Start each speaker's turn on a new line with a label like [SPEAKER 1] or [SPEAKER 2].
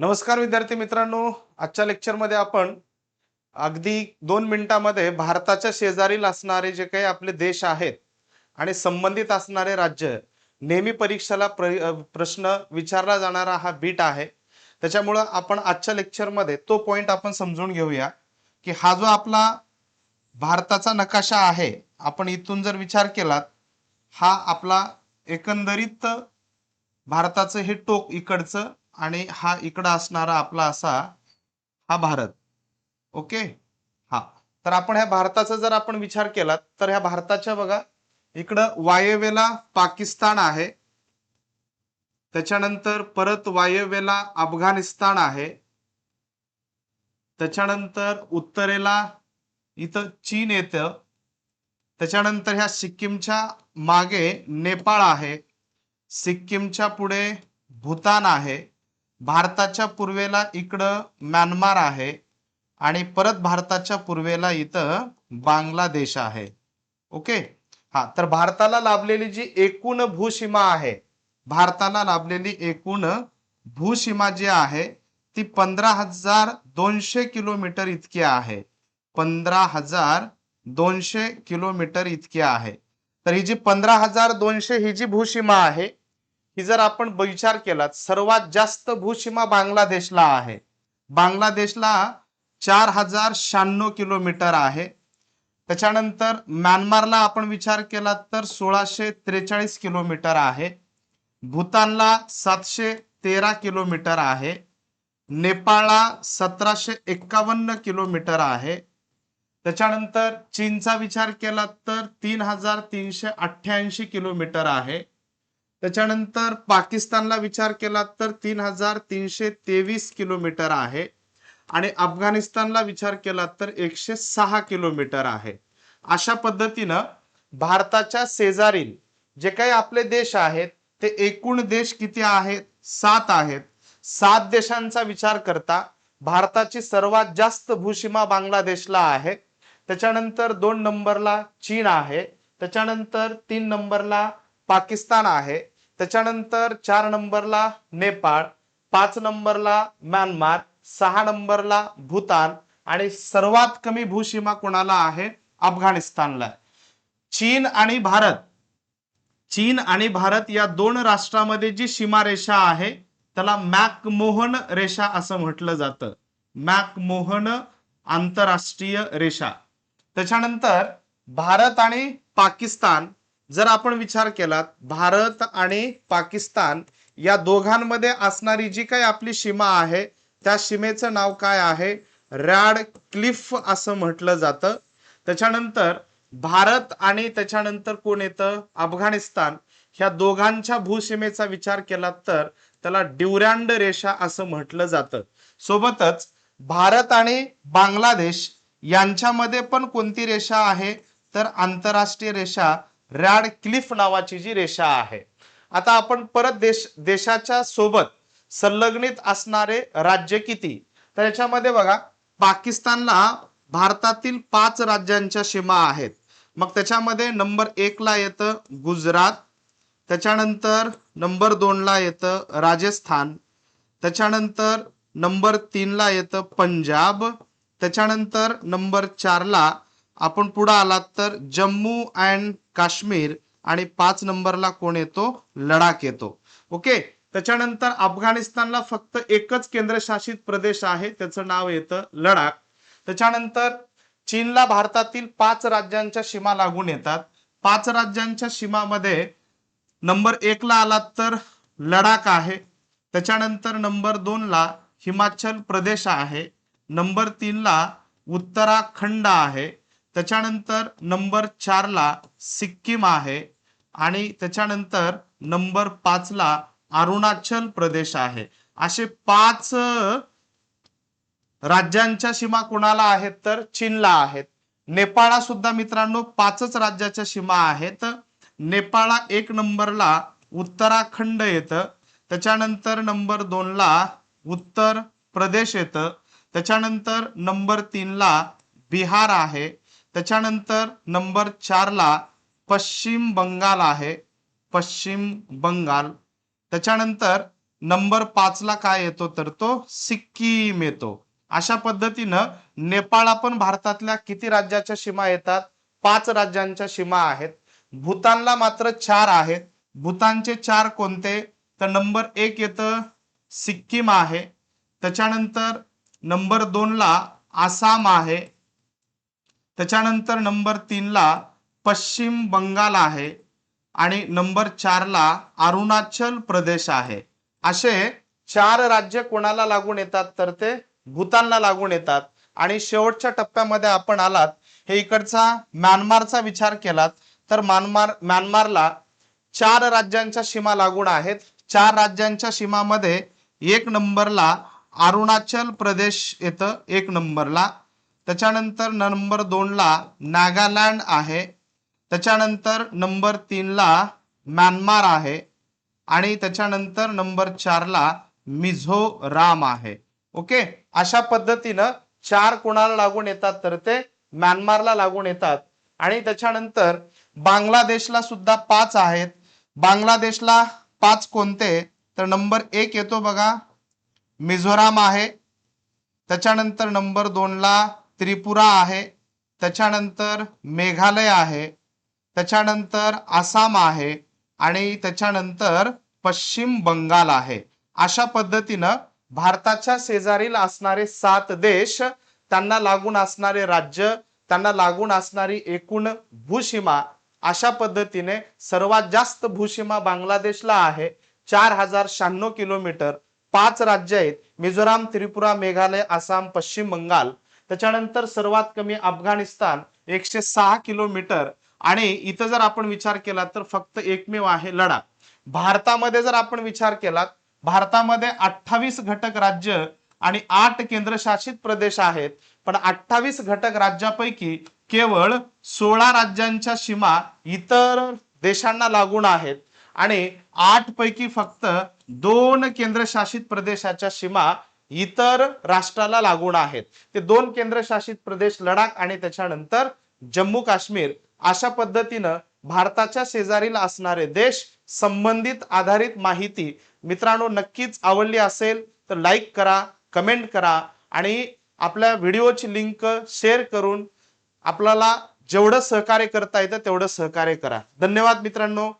[SPEAKER 1] नमस्कार विद्यार्थी मित्रांनो. आजच्या लेक्चरमध्ये आपण अगदी दोन मिनिटामध्ये भारताच्या शेजारील असणारे जे काही आपले देश आहेत आणि संबंधित असणारे राज्य नेहमी परीक्षेला प्र प्रश्न विचारला जाणारा हा बीट आहे. त्याच्यामुळं आपण आजच्या लेक्चरमध्ये तो पॉइंट आपण समजून घेऊया की हा जो आपला भारताचा नकाशा आहे आपण इथून जर विचार केलात हा आपला एकंदरीत भारताचं हे टोक इकडचं आणि हा इकडं असणारा आपला असा हा भारत. ओके? हा. तर आपण ह्या भारताचा जर आपण विचार केला तर ह्या भारताच्या बघा इकडं वायव्येला पाकिस्तान आहे. त्याच्यानंतर परत वायव्येला अफगाणिस्तान आहे. त्याच्यानंतर उत्तरेला इथं चीन येतं. त्याच्यानंतर ह्या सिक्कीमच्या मागे नेपाळ आहे. सिक्कीमच्या पुढे भूतान आहे. भारताच्या पूर्वेला इकडं म्यानमार आहे आणि परत भारताच्या पूर्वेला इथं बांगलादेश आहे. ओके? हा तर भारताला लाभलेली जी एकूण भूसीमा आहे भारताला लाभलेली एकूण भूसीमा जी आहे ती पंधरा हजार दोनशे किलोमीटर इतकी आहे. पंधरा हजार दोनशे किलोमीटर इतकी आहे. तर ही जी पंधरा हजार दोनशे ही जी भूसीमा आहे की जर आपण विचार केला सर्वात जास्त भूसीमा बांगलादेशला आहे. बांगलादेशला चार हजार शहाण्णव किलोमीटर आहे. त्याच्यानंतर म्यानमारला आपण विचार केला तर सोळाशे त्रेचाळीस किलोमीटर आहे. भूतानला सातशे तेरा किलोमीटर आहे. नेपाळला सतराशे एक्कावन्न किलोमीटर आहे. त्याच्यानंतर चीनचा विचार केला तर तीन हजार तीनशे अठ्ठ्याऐंशी किलोमीटर आहे. त्याच्यानंतर पाकिस्तानला विचार केला तर तीन हजार तीनशे तेवीस किलोमीटर आहे. आणि अफगाणिस्तानला विचार केला तर एकशे सहा किलोमीटर आहे. अशा पद्धतीनं भारताच्या शेजारील जे काही आपले देश आहेत ते एकूण देश किती आहेत? सात आहेत. सात देशांचा विचार करता भारताची सर्वात जास्त भूसीमा बांगलादेशला आहे. त्याच्यानंतर दोन नंबरला चीन आहे. त्याच्यानंतर तीन नंबरला पाकिस्तान आहे. त्याच्यानंतर चार नंबरला नेपाळ पाच नंबरला म्यानमार सहा नंबरला भूतान आणि सर्वात कमी भूसीमा कोणाला आहे? अफगाणिस्तानला. चीन आणि भारत. चीन आणि भारत या दोन राष्ट्रामध्ये जी सीमारेषा आहे त्याला मॅकमोहन रेषा असं म्हटलं जातं. मॅकमोहन आंतरराष्ट्रीय रेषा. त्याच्यानंतर भारत आणि पाकिस्तान जर आपण विचार केला भारत आणि पाकिस्तान या दोघांमध्ये असणारी जी काही आपली सीमा आहे त्या सीमेचं नाव काय आहे? रॅड क्लिफ असं म्हटलं जातं. त्याच्यानंतर भारत आणि त्याच्यानंतर कोण येतं? अफगाणिस्तान. ह्या दोघांच्या भूसीमेचा विचार केला तर त्याला ड्युरँड रेषा असं म्हटलं जातं. सोबतच भारत आणि बांगलादेश यांच्यामध्ये पण कोणती रेषा आहे? तर आंतरराष्ट्रीय रेषा रॅड क्लिफ नावाची जी रेषा आहे. आता आपण परत देश देशाच्या सोबत संलग्नित असणारे राज्य किती? तर याच्यामध्ये बघा पाकिस्तानला भारतातील पाच राज्यांच्या सीमा आहेत. मग त्याच्यामध्ये नंबर एक ला येतं गुजरात त्याच्यानंतर नंबर दोनला येतं राजस्थान त्याच्यानंतर नंबर तीनला येतं पंजाब त्याच्यानंतर नंबर चारला आपण पुढे आलात तर जम्मू अँड काश्मीर आणि पाच नंबरला कोण येतो? लडाख येतो. ओके? त्याच्यानंतर अफगाणिस्तानला फक्त एकच केंद्रशासित प्रदेश आहे. त्याचं नाव येतं लडाख. त्याच्यानंतर चीनला भारतातील पाच राज्यांच्या सीमा लागून येतात. पाच राज्यांच्या सीमामध्ये नंबर एकला आलात तर लडाख आहे. त्याच्यानंतर नंबर दोनला हिमाचल प्रदेश आहे. नंबर तीनला उत्तराखंड आहे. त्याच्यानंतर नंबर चारला सिक्कीम आहे आणि त्याच्यानंतर नंबर पाचला अरुणाचल प्रदेश आहे. असे पाच राज्यांच्या सीमा कोणाला आहेत तर चीनला आहेत. नेपाळला सुद्धा मित्रांनो पाचच राज्याच्या सीमा आहेत. नेपाळला एक नंबरला उत्तराखंड येतं. त्याच्यानंतर नंबर दोनला उत्तर प्रदेश येतं. त्याच्यानंतर नंबर तीनला बिहार आहे. त्याच्यानंतर नंबर चारला पश्चिम बंगाल आहे. पश्चिम बंगाल. त्याच्यानंतर नंबर पाचला काय येतो तर तो सिक्कीम येतो. अशा पद्धतीनं नेपाळ पण भारतातल्या किती राज्याच्या सीमा येतात? पाच राज्यांच्या सीमा आहेत. भूतानला मात्र चार आहेत. भूतानचे चार कोणते? तर नंबर एक येतं सिक्कीम आहे. त्याच्यानंतर नंबर दोनला आसाम आहे. त्याच्यानंतर नंबर तीनला पश्चिम बंगाल आहे आणि नंबर चारला अरुणाचल प्रदेश आहे. असे चार राज्य कोणाला लागून येतात? तर ते भूतानला लागून येतात. आणि शेवटच्या टप्प्यामध्ये आपण आलात हे इकडचा म्यानमारचा विचार केलात तर म्यानमार म्यानमारला चार राज्यांच्या सीमा लागून आहेत. चार राज्यांच्या सीमामध्ये एक नंबरला अरुणाचल प्रदेश येतं एक नंबरला त्याच्यानंतर नंबर दोनला नागालँड आहे. त्याच्यानंतर नंबर तीनला म्यानमार आहे. आणि त्याच्यानंतर नंबर चारला मिझोराम आहे. ओके? अशा पद्धतीनं चार कोणाला लागून येतात तर ते म्यानमारला लागून येतात. आणि त्याच्यानंतर बांगलादेशला सुद्धा पाच आहेत. बांगलादेशला पाच कोणते? तर नंबर एक येतो बघा. मिझोराम आहे. त्याच्यानंतर नंबर दोनला त्रिपुरा आहे त्याच्यानंतर मेघालय आहे त्याच्यानंतर आसाम आहे आणि त्याच्यानंतर पश्चिम बंगाल आहे. अशा पद्धतीनं भारताच्या शेजारील असणारे सात देश त्यांना लागून असणारे राज्य त्यांना लागून असणारी एकूण भूसीमा अशा पद्धतीने सर्वात जास्त भूसीमा बांगलादेशला आहे. चार हजार शहाण्णव किलोमीटर. पाच राज्य आहेत. मिझोराम त्रिपुरा मेघालय आसाम पश्चिम बंगाल. त्याच्यानंतर सर्वात कमी अफगाणिस्तान एकशे सहा किलोमीटर. आणि इथं जर आपण विचार केला तर फक्त एकमेव आहे लडाख. भारतामध्ये जर आपण विचार केला भारतामध्ये अठ्ठावीस घटक राज्य आणि आठ केंद्रशासित प्रदेश आहेत. पण अठ्ठावीस घटक राज्यापैकी केवळ सोळा राज्यांच्या सीमा इतर देशांना लागून आहेत. आणि आठ पैकी फक्त दोन केंद्रशासित प्रदेशाच्या सीमा इतर राष्ट्राला लागून आहेत. ते दोन केंद्रशासित प्रदेश लडाख आणि त्याच्यानंतर जम्मू काश्मीर अशा पद्धतीनं भारताच्या शेजारील असणारे देश संबंधित आधारित माहिती मित्रांनो नक्कीच आवडली असेल तर लाईक करा कमेंट करा आणि आपल्या व्हिडिओची लिंक शेअर करून आपल्याला जेवढं सहकार्य करता येतं तेवढं सहकार्य करा. धन्यवाद मित्रांनो.